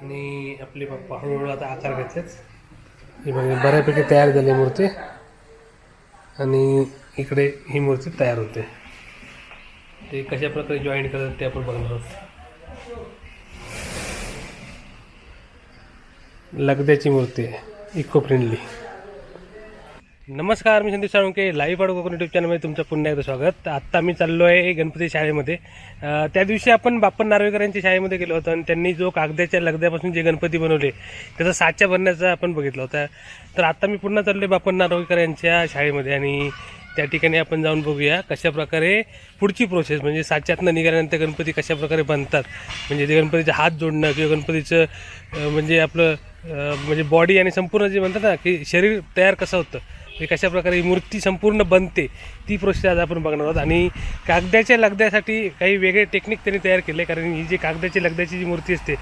आणि आपले पप्पा हळूहळू आता आकार घेतलेत. ही बघा बऱ्यापैकी तयार झाली मूर्ती. आणि इकडे ही मूर्ती तयार होते. ते कशा प्रकारे जॉईन करतात ते आपण बघणार आहोत. लगद्याची मूर्ती आहे. इको फ्रेंडली नमस्कार मी संदीप साळुंके लाईव्ह आडो कोकण यूट्यूब चॅनलमध्ये तुमचं पुन्हा एकदा स्वागत. आत्ता मी चाललो आहे गणपती शाळेमध्ये. त्या दिवशी आपण बाप्पन नार्वेकरांच्या शाळेमध्ये गेलो होतो आणि त्यांनी जो कागदाच्या लगद्यापासून जे गणपती बनवले त्याचा साच्या भरण्याचा आपण बघितला होता. तर आत्ता मी पुन्हा चाललो आहे बाप्पन नार्वेकर यांच्या शाळेमध्ये आणि त्या ठिकाणी आपण जाऊन बघूया कशा प्रकारे पुढची प्रोसेस म्हणजे साच्यातनं निघाल्यानंतर गणपती कशाप्रकारे बनतात. म्हणजे ते गणपतीचे हात जोडणं किंवा गणपतीचं म्हणजे आपलं म्हणजे बॉडी आणि संपूर्ण जे म्हणतात ना की शरीर तयार कसं होतं हे कशा प्रकारे ही मूर्ती संपूर्ण बनते ती प्रोसेस आज आपण बघणार आहोत. आणि कागदाच्या लगद्यासाठी काही वेगळे टेक्निक त्यांनी तयार केले कारण ही जी कागदाची लगद्याची जी मूर्ती असते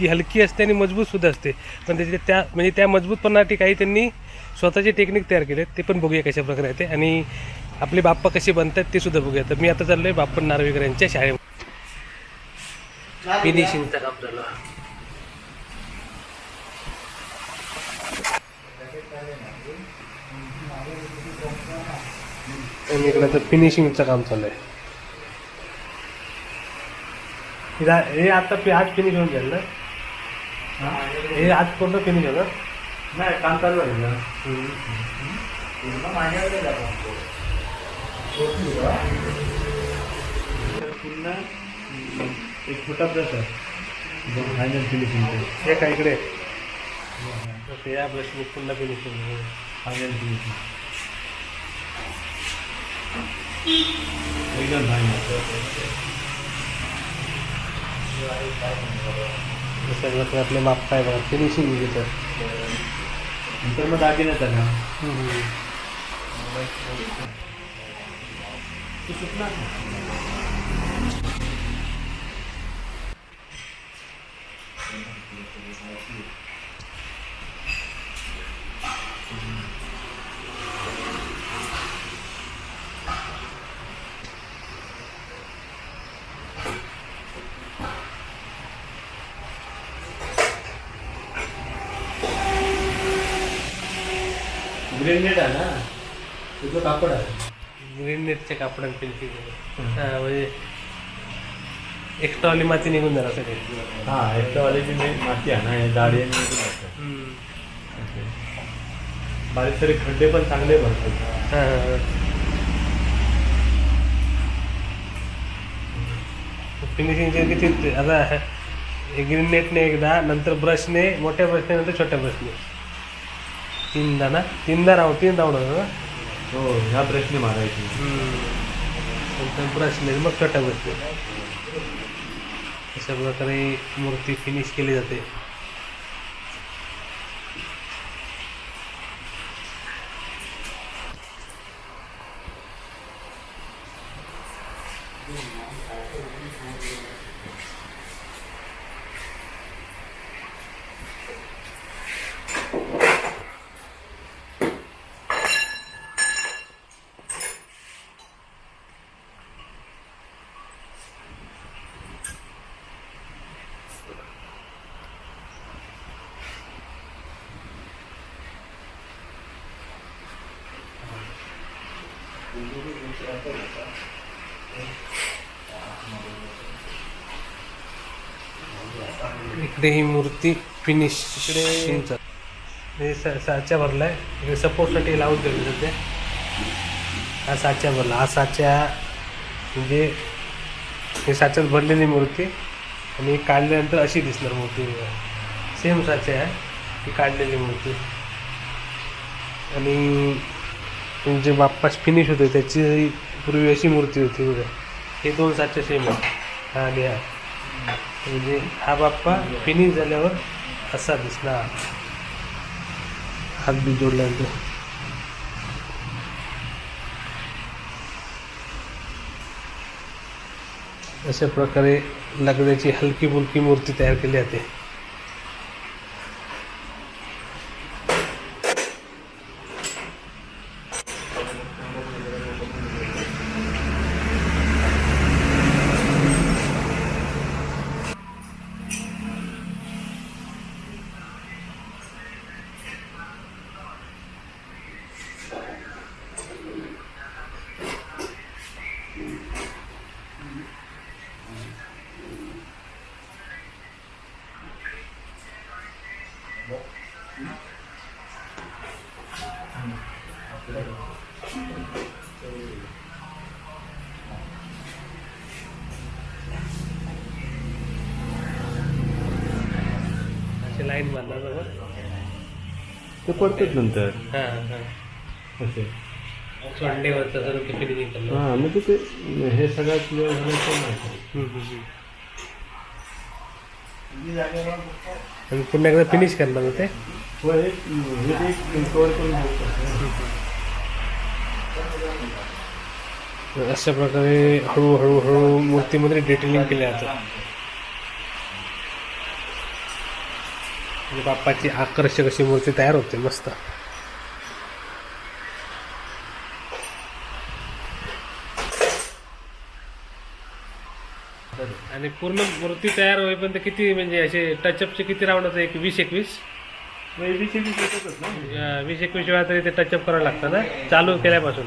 ती हलकी असते आणि मजबूतसुद्धा असते. पण त्याच्या त्या म्हणजे त्या मजबूतपणासाठी काही त्यांनी स्वतःचे टेक्निक तयार केले ते पण बघूया कशा प्रकारे आहे ते आणि आपले बाप्पा कसे बनतात ते सुद्धा बघूया. तर मी आता चाललो आहे बाप्पा नार्वेकर यांच्या शाळेमध्ये फिनिशिंगचं काम झालं आणि इकडे तर फिनिशिंगचं काम चालू आहे. हे आता आज फिनिश होऊन जाईल ना? हे? आज पूर्ण फिनिश होणार? नाही काम चालू आहे ना. पूर्ण माझ्याकडे पुन्हा एक छोटा ब्रश आहे. जो फायनल फिनिशिंग हे काय इकडे? ओके, या ब्रशने पुन्हा फिनिश होईल फायनल फिनिशिंग एकदम फायनल सगळं तर आपले माप काय बघा फिनिशिंग घेतं नंतर मग दागिन्यात आला तू सुटणार ग्रेनेड आहे ना? तुझं कापड आहे. ग्रीन नेटच्या कापडाने फिनिशिंग केलं म्हणजे एक्स्ट्रावाली माती निघून जाणार सगळे. हा एक्स्ट्रावाली जी मेन माती आहे ना आणि निघून. बारीक तरी खड्डे पण चांगले भरतात हां, हां, हां. फिनिशिंगचे किती आता हे ग्रीन नेटने एकदा नंतर ब्रशने मोठ्या ब्रशने नंतर छोट्या ब्रशने तीनदा ना तीनदा राहू तीन राऊंड होतं ना हो ह्या ब्रशने मारायची नंतर ब्रशने मग छोट्या ब्रशने अशा प्रकारे मूर्ती फिनिश केली जाते इकडे ही मूर्ती फिनिश इकडे हे साच्या भरलाय. इकडे सपोर्टसाठी लावून ठेवले सध्या हा साच्या भरला. हा साच्या म्हणजे हे साच्यात भरलेली मूर्ती आणि काढल्यानंतर अशी दिसणार मूर्ती. सेम साच्या आहे. ही काढलेली मूर्ती. आणि जे बाप्पाच फिनिश होते त्याची पूर्वी अशी मूर्ती होती बघा. हे दोन साच्या सेम आहे हा आणि हा. म्हणजे हा बाप्पा फिनिश झाल्यावर असा दिसणार हात बी जोडल्यानंतर अशा प्रकारे लगड्याची हलकी बुलकी मूर्ती तयार केली जाते असे लाईन बांधणार बरोबर ते पडतात नंतर. हां हां. असे. ते करणार हां म्हणजे ते हे सगळं क्लिअर झालं नाही. आणि पुन्हा एकदा फिनिश करणार ना ते. व हे हे ते कवर करून घ्यायचं. अशा प्रकारे हळूहळू हळू मूर्तीमध्ये डिटेलिंग केलं जातं. म्हणजे बाप्पाची आकर्षक अशी मूर्ती तयार होते मस्त. आणि पूर्ण मूर्ती तयार होईपर्यंत किती म्हणजे असे टचअपचे किती राऊंड होते? एक वीस एकवीस? हे ना. अं, वीस एकवीस वेळा तरी ते टचअप करावं लागतं ना? चालू केल्यापासून.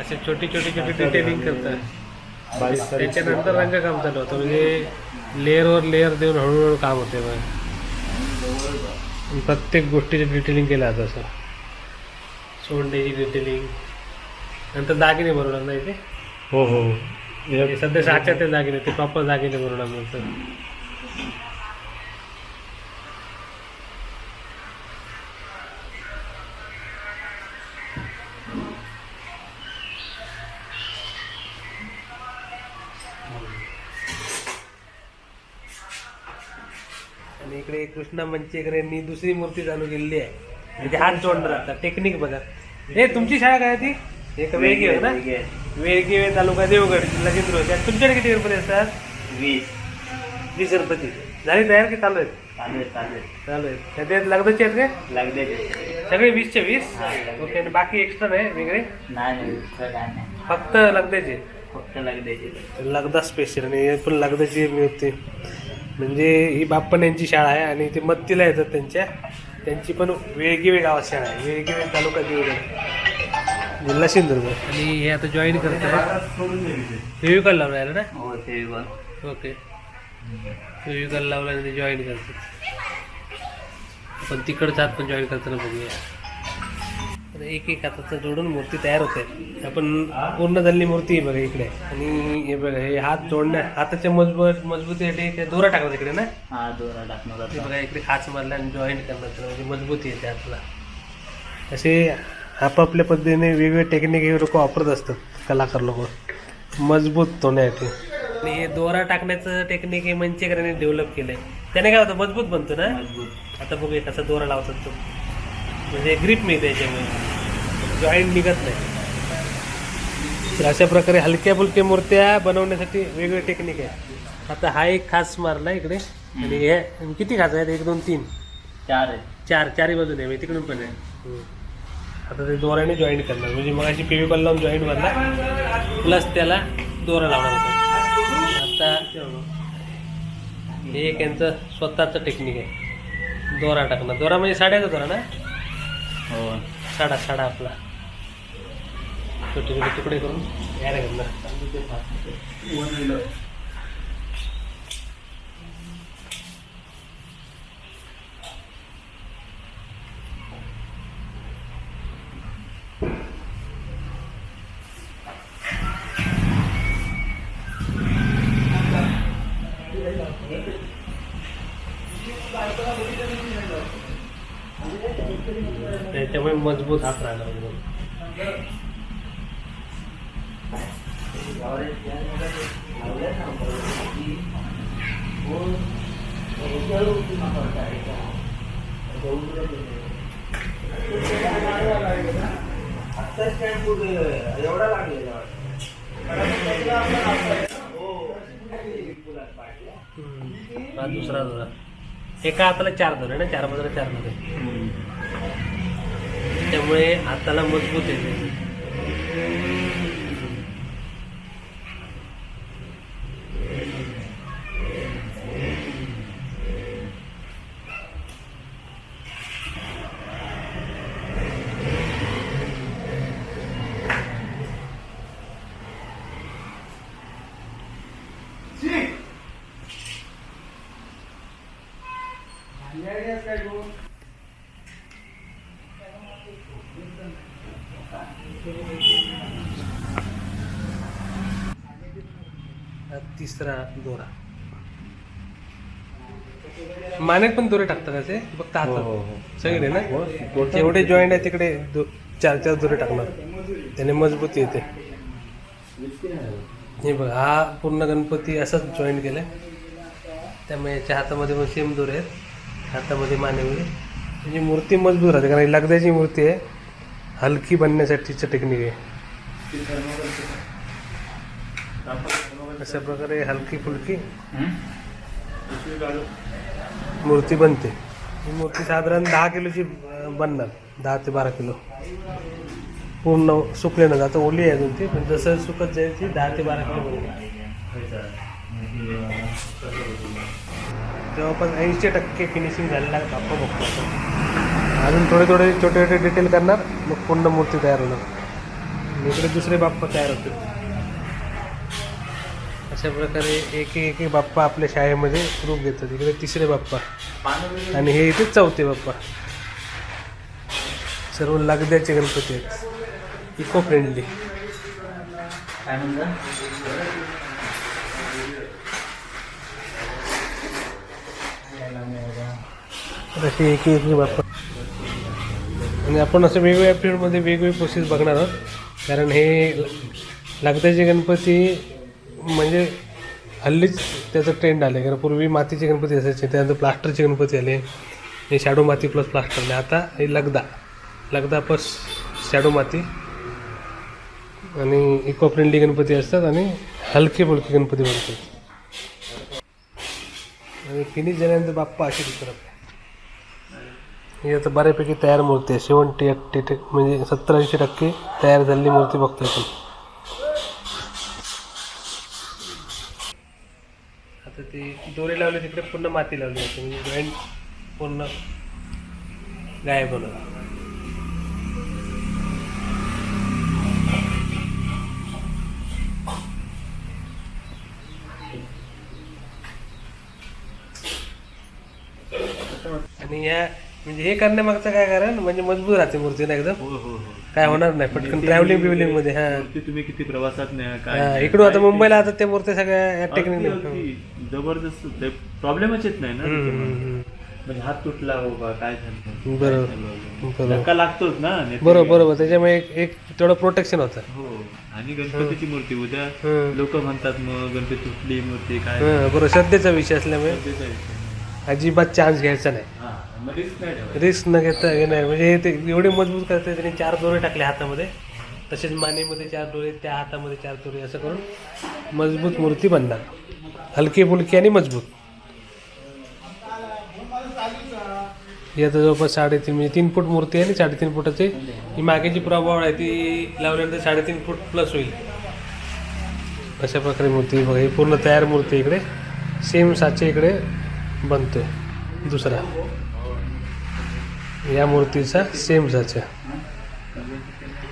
असे छोटी छोटी छोटी डिटेलिंग करतात. त्याच्यानंतर रंगकाम चालू होतं. म्हणजे लेअरवर लेअर देऊन हळूहळू काम होते मग प्रत्येक गोष्टीचे डिटेलिंग केलं जातं असं. सोंडेची डिटेलिंग नंतर दागिने बनवणार नाही ते हो हो. सध्या साच्या ते दागिने ते प्रॉपर दागिने बनवणार नंतर कृष्णा मंचेकर यांनी दुसरी मूर्ती चालू केलेली आहे. म्हणजे हात जोडणार आता टेक्निक बघा. हे तुमची शाळा काय आहे ती एक वेगळी आहे ना? वेळगिवे तालुका देवगड जिल्हा चित्रपती त्यात तुमच्याकडे किती गणपती असतात? वीस. वीस गणपती. झाली तयार की चालू आहेत? चालू आहे चालू आहे चालू आहेत. त्याच्यात लगदचे आहेत का लागले सगळे वीसचे वीस? ओके आणि बाकी एक्स्ट्रा नाही वेगळे? नाही दुसरं काय नाही. फक्त लगद्याचे फक्त लागले लगदा स्पेशल आणि हे पण लगदाची मिळते म्हणजे ही बाप्पन यांची शाळा आहे आणि ते मत्तीला येतात त्यांच्या. त्यांची पण वेळगिवे गावात शाळा आहे. वेळगिवे तालुका देवगड जिल्हा सिंधुदुर्ग. आणि हे आता जॉईन करतात फेविकॉल लावला आहे ना? हो ते बघ. ओके. फेविकॉल लावला आणि ते जॉईन करतात आपण तिकडचा हात पण जॉईन करताना बघूया. एक एक हाताचं जोडून मूर्ती तयार होते. आपण पूर्ण झालेली मूर्ती आहे बघा इकडे. आणि हे बघा हे हात जोडण्या हाताच्या मजबूत मजबूतीसाठी ते दोरा टाकतात इकडे ना? हा दोरा टाकणार ते बघा इकडे खाच मारला आणि जॉईंट करण्यात म्हणजे मजबूती येते हातला. असे आपापल्या पद्धतीने वेगवेगळे टेक्निक हे लोक वापरत असतात कलाकार लोक. मजबूत होण्यासाठी आणि हे दोरा टाकण्याचं टेक्निक हे मंचेकरांनी डेव्हलप केलंय. त्याने काय होतं मजबूत बनतो ना? मजबूत. आता बघूया कसा दोरा लावतात तो. म्हणजे ग्रीप मिळते याच्यामुळे जॉईंट निघत नाही. तर अशा प्रकारे हलक्या फुलक्या मूर्त्या बनवण्यासाठी वेगवेगळे टेक्निक आहे. आता हा एक खास मारला इकडे. आणि हे किती खास आहेत? एक दोन तीन. चार आहे. चार चारही बाजूने आहे म्हणजे तिकडून पण आहे. आता ते दोऱ्याने जॉईंट करणार. म्हणजे मग अशी पेविकॉल लावून जॉईंट मारला. प्लस त्याला दोरा लावणार होता. आता हे एक यांचं स्वतःचं टेक्निक आहे. दोरा टाकणं दोरा म्हणजे साड्याचा दोरा ना? हो साडा साडा आपला. छोटे छोटे तुकडे करून यायला घालणार त्याच्यामुळे मजबूत हात राहिला म्हणजे. हम्म. हा दुसरा दोरा एका हाताला चार आहे ना चार बाजूला चार आहे त्यामुळे हाताला मजबूत येते तिसरा दोरा. मानेत पण दोरे टाकतात ते? फक्त हातात सगळे ना? हो, जेवढे जॉईंट आहे तिकडे चार चार दोरे टाकणार. त्याने मजबूती येते. हे बघ हा पूर्ण गणपती असाच जॉईंट केलाय. त्यामुळे याच्या हातामध्ये पण सेम दोरे आहेत. हातामध्ये मानेमध्ये म्हणजे मूर्ती मजबूत राहते कारण ही लगद्याची मूर्ती आहे. हलकी बनण्यासाठीचं टेक्निक आहे. अशा प्रकारे हलकी फुलकी मूर्ती बनते. ही मूर्ती साधारण दहा किलोची बनणार. दहा ते बारा किलो. पूर्ण सुकल्यानं आता ओली आहे अजून ती पण जसं सुकत जाईल ती दहा ते बारा किलो जवळपास ऐंशी टक्के फिनिशिंग झालेला बाप्पा बघतो. अजून थोडे थोडे छोटे छोटे डिटेल करणार मग पूर्ण मूर्ती तयार होणार. इकडे दुसरे बाप्पा तयार होतील. अशा प्रकारे एक एक बाप्पा आपल्या शाळेमध्ये रूप घेतात. इकडे तिसरे बाप्पा. आणि हे इथे चौथे बाप्पा. सर्व लगद्याचे गणपती आहेत. इको फ्रेंडली असे एक एक बाप्पा. आणि आपण असं वेगवेगळ्या फील्डमध्ये वेगवेगळे प्रोसेस बघणार आहोत. कारण हे लगद्याचे गणपती म्हणजे हल्लीच त्याचं ट्रेंड आलं कारण पूर्वी मातीचे गणपती असायचे त्यानंतर प्लास्टरचे गणपती आले. हे शॅडो माती प्लस प्लास्टर आता हे लगदा. लगदा प्लस शॅडो माती. आणि इको फ्रेंडली गणपती असतात आणि हलके फुलके गणपती बनतात. आणि फिनिश झाल्यानंतर बाप्पा अशी दिसतात ही आता बऱ्यापैकी तयार मूर्ती आहे. सेवन्टी एट्टी म्हणजे सत्तर ऐंशी टक्के तयार झालेली मूर्ती बघतोय आपण. आता ती दोरे लावली तिकडे पूर्ण माती लावली होती. म्हणजे जॉईंट पूर्ण गायब होणार आणि या म्हणजे हे करण्यामागचं काय कारण? म्हणजे मजबूत राहते मूर्ती ना एकदम? हो हो हो. काय होणार नाही पटकन ट्रॅव्हलिंग बिव्हलिंगमध्ये हा. मूर्ती तुम्ही किती प्रवासात हा, न्या, इकडून आता मुंबईला आता त्या मूर्त्या सगळ्या टेक्निक जबरदस्त ते प्रॉब्लेमच येत नाही ना त्याच्यामुळे. म्हणजे हात तुटला हो बा काय झालं? बरोबर बरोबर. धक्का लागतोच ना नेते- बरोबर बरोबर. त्याच्यामुळे एक एक तेवढं प्रोटेक्शन होतं. हो आणि गणपतीची मूर्ती. उद्या हं. लोक म्हणतात मग गणपती तुटली मूर्ती काय हं, बरोबर. श्रद्धेचा विषय असल्यामुळे त्याचा विषय. अजिबात चान्स घ्यायचा नाही. हा, मग risk नाही ठेवायची. रिस्क न घेता हे नाही. म्हणजे हे ते एवढे मजबूत करते त्यांनी चार दोरे टाकले हातामध्ये. तसेच मानेमध्ये चार दोरे त्या हातामध्ये चार दोरे असं करून मजबूत मूर्ती बनणार. हलकी फुलकी आणि मजबूत. या जवळपास साडेतीन म्हणजे तीन फूट मूर्ती आहे आणि साडेतीन फुटाची ही मागेची प्रभाव आहे ती लावल्यानंतर साडेतीन फूट प्लस होईल. अशा प्रकारे मूर्ती बघा ही पूर्ण तयार मूर्ती इकडे. सेम साचे इकडे बनतोय दुसरा. या मूर्तीचा सेम साचा.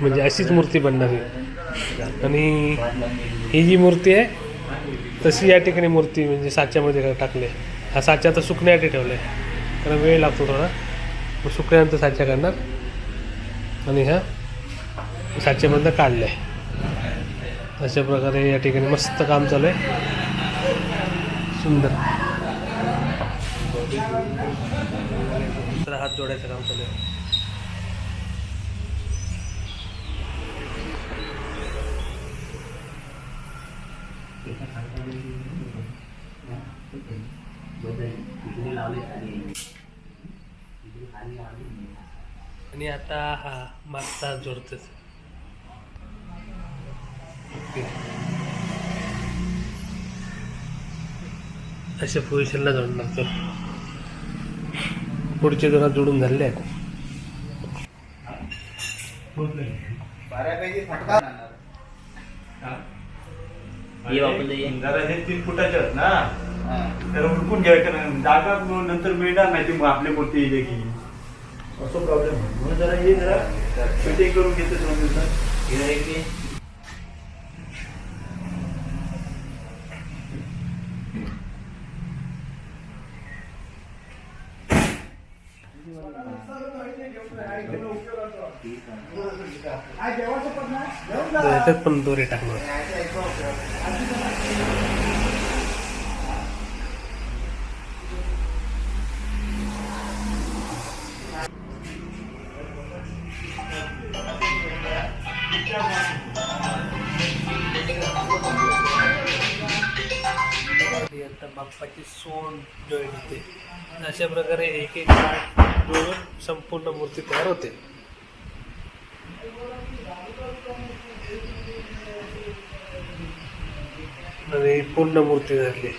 म्हणजे अशीच मूर्ती बनणार आहे. आणि ही जी मूर्ती आहे तशी या ठिकाणी मूर्ती म्हणजे साच्यामध्ये टाकले हा साचा आता सुकण्यासाठी ठेवला आहे कारण वेळ लागतो थोडा. मग सुकल्यानंतर साच्या करणार आणि ह्या साच्यामधनं काढलं आहे अशा प्रकारे या ठिकाणी मस्त काम चालू आहे. सुंदर. हात जोडायचं काम चालू आहे. आणि आता हा मागचा हात जोडतच अशा पोझिशनला जोडणार तर पुढचे दोन जोडून झाले आहेत. जरा हे तीन फुटाचे आहेत ना. तर उडकून घ्यायचं नाही जागा नंतर मिळणार नाही ती मग आपली मूर्ती येईल की असं प्रॉब्लेम म्हणून जरा हे जरा फिटिंग करून घेते दोन दिवसात. इधर एक याच्यात पण दोरे टाकणार बाप्पाची सोंड जॉईन होते. अशा प्रकारे एक एक पार्ट जोडून संपूर्ण मूर्ती तयार होते. आणि पूर्ण मूर्ती झाली.